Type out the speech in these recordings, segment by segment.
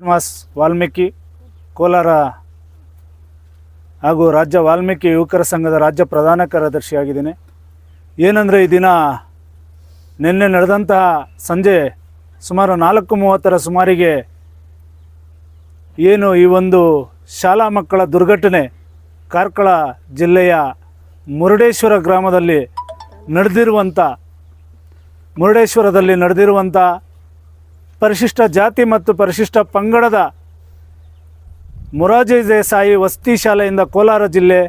ಶ್ರೀನಿವಾಸ್ ವಾಲ್ಮೀಕಿ, ಕೋಲಾರ ಹಾಗೂ ರಾಜ್ಯ ವಾಲ್ಮೀಕಿ ಯುವಕರ ಸಂಘದ ರಾಜ್ಯ ಪ್ರಧಾನ ಕಾರ್ಯದರ್ಶಿಯಾಗಿದ್ದೀನಿ. ಏನಂದರೆ ಈ ದಿನ ನಿನ್ನೆ ನಡೆದಂತಹ ಸಂಜೆ ಸುಮಾರು ನಾಲ್ಕು ಮೂವತ್ತರ ಸುಮಾರಿಗೆ ಏನು ಈ ಒಂದು ಶಾಲಾ ಮಕ್ಕಳ ದುರ್ಘಟನೆ ಕಾರ್ಕಳ ಜಿಲ್ಲೆಯ ಮುರುಡೇಶ್ವರ ಗ್ರಾಮದಲ್ಲಿ ನಡೆದಿರುವಂಥ ಮುರುಡೇಶ್ವರದಲ್ಲಿ ನಡೆದಿರುವಂಥ ಪರಿಶಿಷ್ಟ ಜಾತಿ ಮತ್ತು ಪರಿಶಿಷ್ಟ ಪಂಗಡದ ಮೊರಾರ್ಜಿ ದೇಸಾಯಿ ವಸತಿ ಶಾಲೆಯಿಂದ ಕೋಲಾರ ಜಿಲ್ಲೆ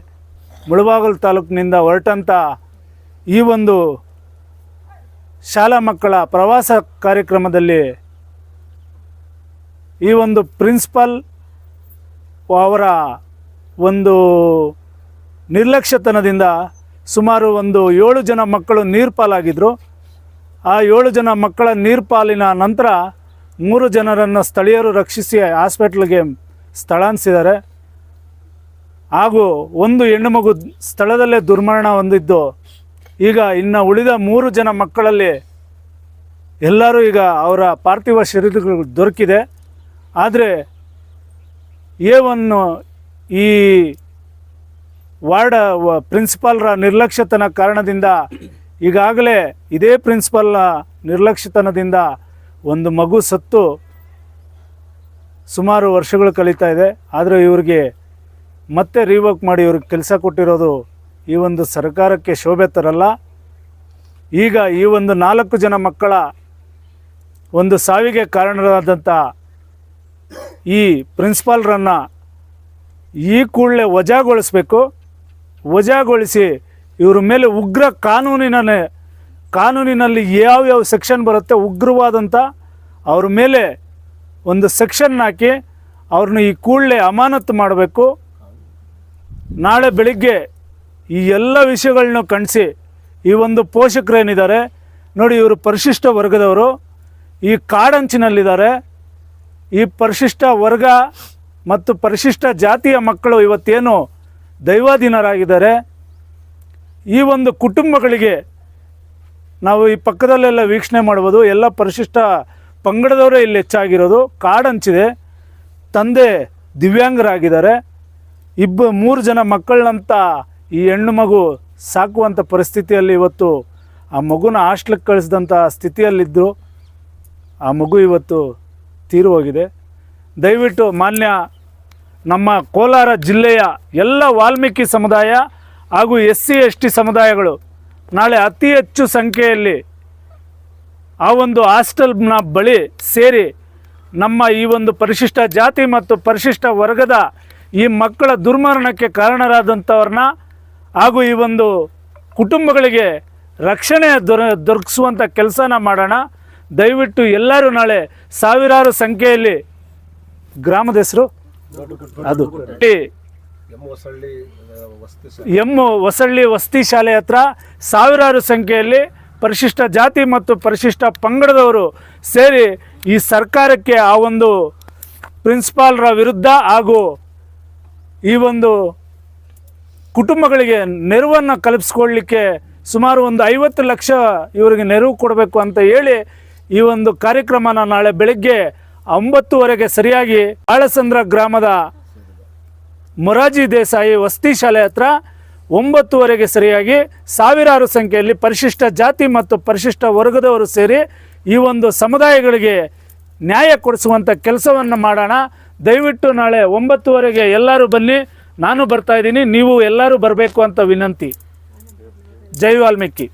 ಮುಳಬಾಗಲು ತಾಲೂಕಿನಿಂದ ಹೊರಟಂಥ ಈ ಒಂದು ಶಾಲಾ ಮಕ್ಕಳ ಪ್ರವಾಸ ಕಾರ್ಯಕ್ರಮದಲ್ಲಿ ಈ ಒಂದು ಪ್ರಿನ್ಸಿಪಲ್ ಅವರ ಒಂದು ನಿರ್ಲಕ್ಷ್ಯತನದಿಂದ ಸುಮಾರು ಒಂದು ಏಳು ಜನ ಮಕ್ಕಳು ನೀರ್ಪಾಲಾಗಿದ್ದರು ಆ ಏಳು ಜನ ಮಕ್ಕಳ ನೀರ್ಪಾಲಿನ ನಂತರ ಮೂರು ಜನರನ್ನು ಸ್ಥಳೀಯರು ರಕ್ಷಿಸಿ ಹಾಸ್ಪಿಟ್ಲ್ಗೆ ಸ್ಥಳಾಂತರಿಸಿದ್ದಾರೆ. ಹಾಗೂ ಒಂದು ಹೆಣ್ಣು ಮಗು ಸ್ಥಳದಲ್ಲೇ ದುರ್ಮರಣ ಹೊಂದಿದ್ದು, ಈಗ ಇನ್ನು ಉಳಿದ ಮೂರು ಜನ ಮಕ್ಕಳಲ್ಲಿ ಎಲ್ಲರೂ ಈಗ ಅವರ ಪಾರ್ಥಿವ ಶರೀರಗಳು ದೊರಕಿದೆ. ಆದರೆ ಏವನ್ನು ಈ ವಾರ್ಡ್ ಪ್ರಿನ್ಸಿಪಾಲ್ರ ನಿರ್ಲಕ್ಷ್ಯತನ ಕಾರಣದಿಂದ ಈಗಾಗಲೇ ಇದೇ ಪ್ರಿನ್ಸಿಪಾಲ್ನ ನಿರ್ಲಕ್ಷ್ಯತನದಿಂದ ಒಂದು ಮಗು ಸತ್ತು ಸುಮಾರು ವರ್ಷಗಳು ಕಳೀತಾ ಇದೆ. ಆದರೆ ಇವ್ರಿಗೆ ಮತ್ತೆ ರಿವರ್ಕ್ ಮಾಡಿ ಇವ್ರಿಗೆ ಕೆಲಸ ಕೊಟ್ಟಿರೋದು ಈ ಒಂದು ಸರ್ಕಾರಕ್ಕೆ ಶೋಭೆ ತರಲ್ಲ. ಈಗ ಈ ಒಂದು ನಾಲ್ಕು ಜನ ಮಕ್ಕಳ ಒಂದು ಸಾವಿಗೆ ಕಾರಣರಾದಂಥ ಈ ಪ್ರಿನ್ಸಿಪಾಲ್ರನ್ನು ಈ ಕೂಡಲೇ ವಜಾಗೊಳಿಸಬೇಕು. ವಜಾಗೊಳಿಸಿ ಇವ್ರ ಮೇಲೆ ಉಗ್ರ ಕಾನೂನಿನ ಕಾನೂನಿನಲ್ಲಿ ಯಾವ್ಯಾವ ಸೆಕ್ಷನ್ ಬರುತ್ತೆ ಉಗ್ರವಾದಂಥ ಅವ್ರ ಮೇಲೆ ಒಂದು ಸೆಕ್ಷನ್ ಹಾಕಿ ಅವ್ರನ್ನ ಈ ಕೂಡಲೇ ಅಮಾನತ್ತು ಮಾಡಬೇಕು. ನಾಳೆ ಬೆಳಿಗ್ಗೆ ಈ ಎಲ್ಲ ವಿಷಯಗಳನ್ನ ಕಣಿಸಿ ಈ ಒಂದು ಪೋಷಕರೇನಿದ್ದಾರೆ, ನೋಡಿ ಇವರು ಪರಿಶಿಷ್ಟ ವರ್ಗದವರು, ಈ ಕಾಡಂಚಿನಲ್ಲಿದ್ದಾರೆ. ಈ ಪರಿಶಿಷ್ಟ ವರ್ಗ ಮತ್ತು ಪರಿಶಿಷ್ಟ ಜಾತಿಯ ಮಕ್ಕಳು ಇವತ್ತೇನು ದೈವಾಧೀನರಾಗಿದ್ದಾರೆ. ಈ ಒಂದು ಕುಟುಂಬಗಳಿಗೆ ನಾವು ಈ ಪಕ್ಕದಲ್ಲೆಲ್ಲ ವೀಕ್ಷಣೆ ಮಾಡ್ಬೋದು. ಎಲ್ಲ ಪರಿಶಿಷ್ಟ ಪಂಗಡದವರೇ ಇಲ್ಲಿ ಹೆಚ್ಚಾಗಿರೋದು. ಕಾಡಂಚಿದೆ ತಂದೆ ದಿವ್ಯಾಂಗರಾಗಿದ್ದಾರೆ. ಇಬ್ಬ ಮೂರು ಜನ ಮಕ್ಕಳನ್ನಂತ ಈ ಹೆಣ್ಣು ಮಗು ಸಾಕುವಂಥ ಪರಿಸ್ಥಿತಿಯಲ್ಲಿ ಇವತ್ತು ಆ ಮಗುನ ಹಾಸ್ಟ್ಲಿಗೆ ಕಳಿಸಿದಂಥ ಸ್ಥಿತಿಯಲ್ಲಿದ್ದರು ಆ ಮಗು ಇವತ್ತು ತೀರು ಹೋಗಿದೆ. ದಯವಿಟ್ಟು ಮಾನ್ಯ ನಮ್ಮ ಕೋಲಾರ ಜಿಲ್ಲೆಯ ಎಲ್ಲ ವಾಲ್ಮೀಕಿ ಸಮುದಾಯ ಹಾಗೂ ಎಸ್ ಸಿ ಎಸ್ ಟಿ ಸಮುದಾಯಗಳು ನಾಳೆ ಅತಿ ಹೆಚ್ಚು ಸಂಖ್ಯೆಯಲ್ಲಿ ಆ ಒಂದು ಹಾಸ್ಟೆಲ್ನ ಬಳಿ ಸೇರಿ ನಮ್ಮ ಈ ಒಂದು ಪರಿಶಿಷ್ಟ ಜಾತಿ ಮತ್ತು ಪರಿಶಿಷ್ಟ ವರ್ಗದ ಈ ಮಕ್ಕಳ ದುರ್ಮರಣಕ್ಕೆ ಕಾರಣರಾದಂಥವ್ರನ್ನ ಹಾಗೂ ಈ ಒಂದು ಕುಟುಂಬಗಳಿಗೆ ರಕ್ಷಣೆ ದೊರ, ದೊರಕಿಸುವಂಥ ಕೆಲಸನ ಮಾಡೋಣ. ದಯವಿಟ್ಟು ಎಲ್ಲರೂ ನಾಳೆ ಸಾವಿರಾರು ಸಂಖ್ಯೆಯಲ್ಲಿ ಗ್ರಾಮದ ಹೆಸರು ಅದು. ಎಮ್ಮು ಹೊಸಳ್ಳಿ ವಸತಿ ಶಾಲೆ ಹತ್ರ ಸಾವಿರಾರು ಸಂಖ್ಯೆಯಲ್ಲಿ ಪರಿಶಿಷ್ಟ ಜಾತಿ ಮತ್ತು ಪರಿಶಿಷ್ಟ ಪಂಗಡದವರು ಸೇರಿ ಈ ಸರ್ಕಾರಕ್ಕೆ ಆ ಒಂದು ಪ್ರಿನ್ಸಿಪಾಲ್ರ ವಿರುದ್ಧ ಹಾಗೂ ಈ ಒಂದು ಕುಟುಂಬಗಳಿಗೆ ನೆರವನ್ನು ಕಲ್ಪಿಸ್ಕೊಳ್ಳಿಕ್ಕೆ ಸುಮಾರು ಒಂದು ಐವತ್ತು ಲಕ್ಷ ಇವರಿಗೆ ನೆರವು ಕೊಡಬೇಕು ಅಂತ ಹೇಳಿ ಈ ಒಂದು ಕಾರ್ಯಕ್ರಮನ ನಾಳೆ ಬೆಳಗ್ಗೆ ಒಂಬತ್ತುವರೆಗೆ ಸರಿಯಾಗಿ ಆಳಸಂದ್ರ ಗ್ರಾಮದ ಮೊರಾರ್ಜಿ ದೇಸಾಯಿ ವಸತಿ ಶಾಲೆ ಹತ್ರ ಒಂಬತ್ತುವರೆಗೆ ಸರಿಯಾಗಿ ಸಾವಿರಾರು ಸಂಖ್ಯೆಯಲ್ಲಿ ಪರಿಶಿಷ್ಟ ಜಾತಿ ಮತ್ತು ಪರಿಶಿಷ್ಟ ವರ್ಗದವರು ಸೇರಿ ಈ ಒಂದು ಸಮುದಾಯಗಳಿಗೆ ನ್ಯಾಯ ಕೊಡಿಸುವಂಥ ಕೆಲಸವನ್ನು ಮಾಡೋಣ. ದಯವಿಟ್ಟು ನಾಳೆ ಒಂಬತ್ತುವರೆಗೆ ಎಲ್ಲರೂ ಬನ್ನಿ. ನಾನು ಬರ್ತಾ ಇದ್ದೀನಿ. ನೀವು ಎಲ್ಲರೂ ಬರಬೇಕು ಅಂತ ವಿನಂತಿ. ಜೈ ವಾಲ್ಮೀಕಿ.